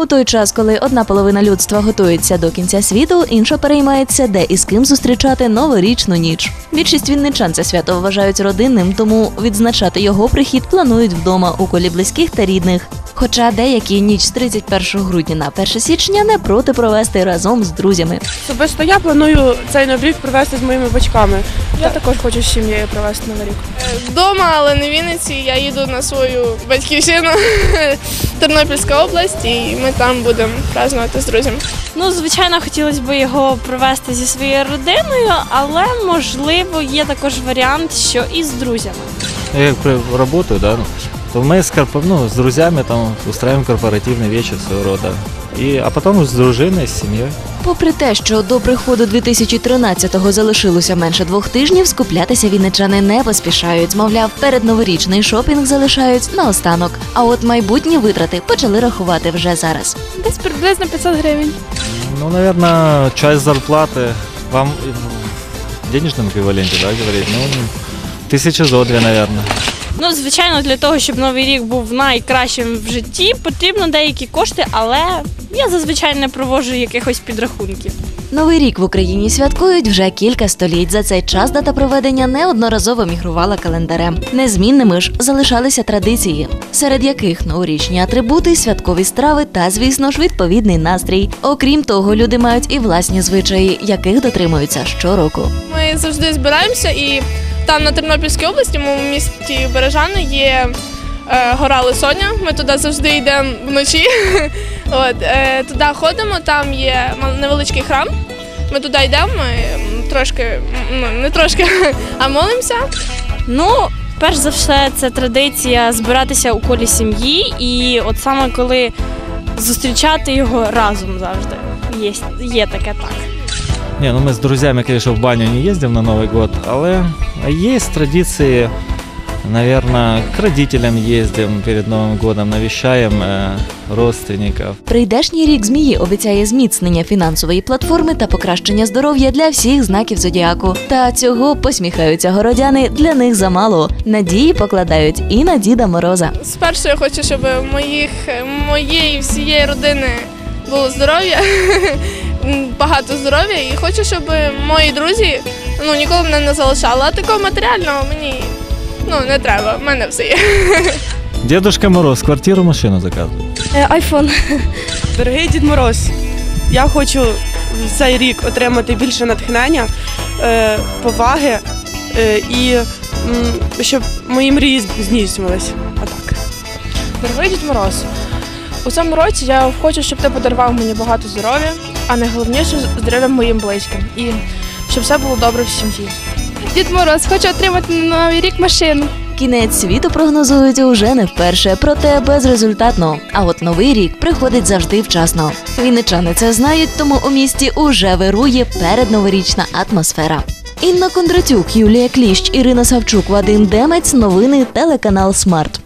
У той час, коли одна половина людства готується до кінця світу, інша переймається, де і з ким зустрічати новорічну ніч. Більшість вінничан це свято вважають родинним, тому відзначати його прихід планують вдома у колі близьких та рідних. Хоча деякі ніч з 31 грудня на 1 січня не проти провести разом з друзями. Особисто я планую цей новий рік провести з моїми батьками. Я також хочу з сім'єю провести новий рік. Вдома, але не в Вінниці. Я їду на свою батьківщину Тернопільська область, і ми там будемо празнувати з друзями. Ну, звичайно, хотілося б його провести зі своєю родиною, але можливо є також варіант, що і з друзями. Я при- работаю, да, ну, то мы с, корпо- ну, с друзьями там устраиваем корпоративный вечер своего рода. И, а потом с дружиной, с семьей. Попри те, що до приходу 2013-го залишилося менше двох тижнів, скуплятися вінничани не поспішають. Мовляв, перед новорічний шопінг залишають наостанок. А от майбутні витрати почали рахувати вже зараз. Десь приблизно 500 гривень. Ну, наверное, часть зарплаты вам в денежном эквиваленте, да, говорить? Ну, тысячи зо две, наверное. Ну, звичайно, для того, щоб новий рік був найкращим в житті, потрібно деякі кошти, але я зазвичай не проводжу якихось підрахунків. Новий рік в Україні святкують вже кілька століть. За цей час дата проведення неодноразово мігрувала календарем. Незмінними ж залишалися традиції, серед яких новорічні атрибути, святкові страви та, звісно ж, відповідний настрій. Окрім того, люди мають і власні звичаї, яких дотримуються щороку. Ми завжди збираємося і там на Тернопільській області, в місті Бережани, є е, гора Лисоня. Ми туди завжди йдемо вночі. От, е, туди ходимо, там є невеличкий храм. Ми туди йдемо, трошки, не трошки, а молимося. Ну, перш за все, це традиція збиратися у колі сім'ї, і от саме коли зустрічати його разом завжди. Є, є таке так. Не, ну мы с друзьями, конечно, в баню не ездим на Новый год, але есть традиции, наверное, к родителям ездим перед Новым годом, навещаем э, родственников. Прийдешній рік змії обіцяє зміцнення фінансової платформи та покращення здоров'я для всіх знаків зодіаку. Та цього посміхаються городяни. Для них замало. Надії покладають і на Діда Мороза. Спершу я хочу, щоб в моїх, моєї всієї родини було здоров'я, м, багато здоров'я, і хочу, щоб мої друзі ну, ніколи мене не залишали. А такого матеріального мені ну, не треба, в мене все є. Дедушка Мороз, квартиру, машину заказывает. Айфон. Дорогий Дід Мороз, я хочу в цей рік отримати більше натхнення, е, поваги е, і щоб мої мрії здійснювалися. Отак. Дорогий Дід Мороз, у цьому році я хочу, щоб ти подарував мені багато здоров'я, а найголовніше здоров'я моїм близьким. І щоб все було добре в сім'ї. Дід Мороз, хочу отримати на новий рік машину. Кінець світу прогнозують уже не вперше, проте безрезультатно. А от новий рік приходить завжди вчасно. Вінничани це знають, тому у місті уже вирує передноворічна атмосфера. Інна Кондратюк, Юлія Кліщ, Ірина Савчук, Вадим Демець. Новини телеканал Смарт.